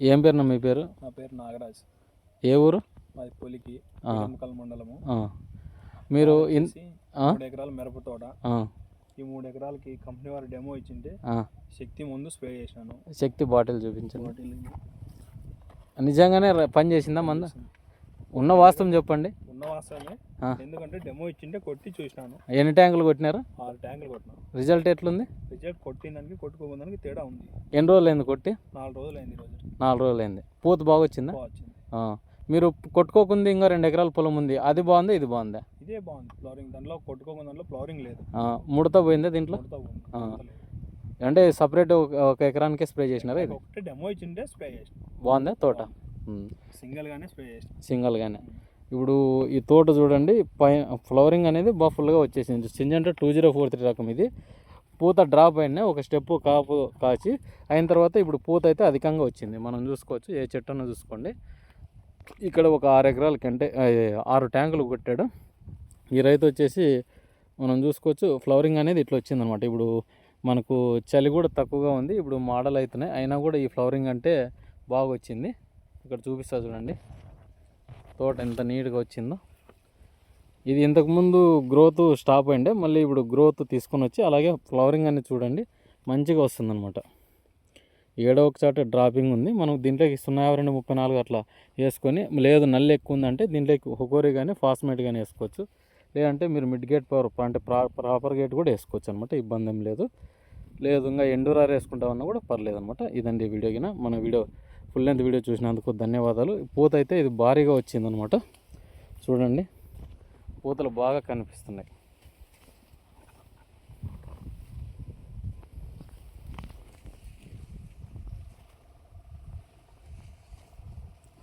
ఏం పేరునా మీ పేరు? నా పేరు నాగరాజ్. ఏ ఊరు? మాది పొలికి. ఎడమకల్ మండలము. మీరు? మూడు ఎకరాల మిరప తోట. ఈ మూడు ఎకరాలకి కంపెనీ వారు డెమో ఇచ్చింటే. శక్తి ముందు స్ప్రే చేశాను. శక్తి బాటిల్ ఇది నిజంగానే పని చేసిందా మంద? ఉన్న వాస్తవం చెప్పండి. ఉన్న వాస్తవమే. ఎందుకంటే డెమో ఇచ్చింటే కొట్టి చూసినాను. ఎన్ని ట్యాంకులు కొట్టినారు? ఆరు ట్యాంకులు కొట్టినాను రిజల్ట్ ఎట్లుంది? రిజల్ట్ కొట్టిందానికి కొట్టుకోదానికి తేడా ఉంది. ఎన్ని రోజులు అయింది కొట్టి? నాలుగు రోజులు అయింది ఈరోజు నాలుగు రోజులు అయింది పూత బాగా వచ్చిందా. మీరు కొట్టుకోకుంది ఇంకా రెండు ఎకరాల పొలం ఉంది. అది బాగుందా ఇది బాగుందా? ఇదే బాగుంది. ఫ్లవరింగ్ దాంట్లో కొట్టుకోకుండా దాంట్లో ఫ్లవరింగ్ లేదు. ముడత పోయిందా దీంట్లో. అంటే సపరేట్ ఒక ఎకరానికే స్ప్రే చేసినారా ఇది? ఒకటి డెమో ఇచ్చింటే స్ప్రే చేసిన. బాగుందా తోట. సింగిల్ గానే స్ప్రే చేసిన. సింగల్గానే. ఇప్పుడు ఈ తోట చూడండి పై ఫ్లవరింగ్ అనేది బాగా ఫుల్గా వచ్చేసింది. సింజంటే టూ జీరో ఫోర్ త్రీ రకం ఇది. పూత డ్రాప్ అయిన ఒక స్టెప్ కాపు కాచి అయిన తర్వాత ఇప్పుడు పూత అయితే అధికంగా వచ్చింది. మనం చూసుకోవచ్చు ఏ చెట్టును చూసుకోండి. ఇక్కడ ఒక ఆరు ఎకరాల కంటే ఆరు ట్యాంకులు కొట్టాడు. ఈ రైతు వచ్చేసి మనం చూసుకోవచ్చు ఫ్లవరింగ్ అనేది ఇట్లా వచ్చిందనమాట ఇప్పుడు మనకు చలి కూడా తక్కువగా ఉంది. ఇప్పుడు మోడల్ అవుతున్నాయి అయినా కూడా ఈ ఫ్లవరింగ్ అంటే బాగా వచ్చింది. ఇక్కడ చూపిస్తా చూడండి. తోట ఎంత నీట్గా వచ్చిందో. ఇది ఇంతకుముందు గ్రోత్ స్టాప్ అయిండే మళ్ళీ ఇప్పుడు గ్రోత్ తీసుకొని వచ్చి అలాగే ఫ్లవరింగ్ అనేది చూడండి మంచిగా వస్తుందన్నమాట. ఏడో ఒక చాట డ్రాపింగ్ ఉంది మనం దీంట్లోకి సున్నా యాభై రెండు ముప్పై నాలుగు అట్లా వేసుకొని లేదు నల్లి ఎక్కువ ఉందంటే దీంట్లోకి హుకోరి కానీ ఫాస్మేట్ కానీ వేసుకోవచ్చు. లేదంటే మీరు మిడ్ గేట్ పవర్ అంటే ప్రా ప్రాపర్ గేట్ కూడా వేసుకోవచ్చు అనమాట ఇబ్బంది ఏం లేదు. లేదు ఇంకా ఎండూరార్ వేసుకుంటామన్నా కూడా పర్లేదు అనమాట ఇదండి వీడియోకినా మన వీడియో ఫుల్ లెంత్ వీడియో చూసినందుకు ధన్యవాదాలు. పూత అయితే ఇది భారీగా వచ్చిందనమాట. చూడండి. పూతలు బాగా కనిపిస్తున్నాయి.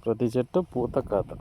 ప్రతి చెట్టు పూత ఖాతా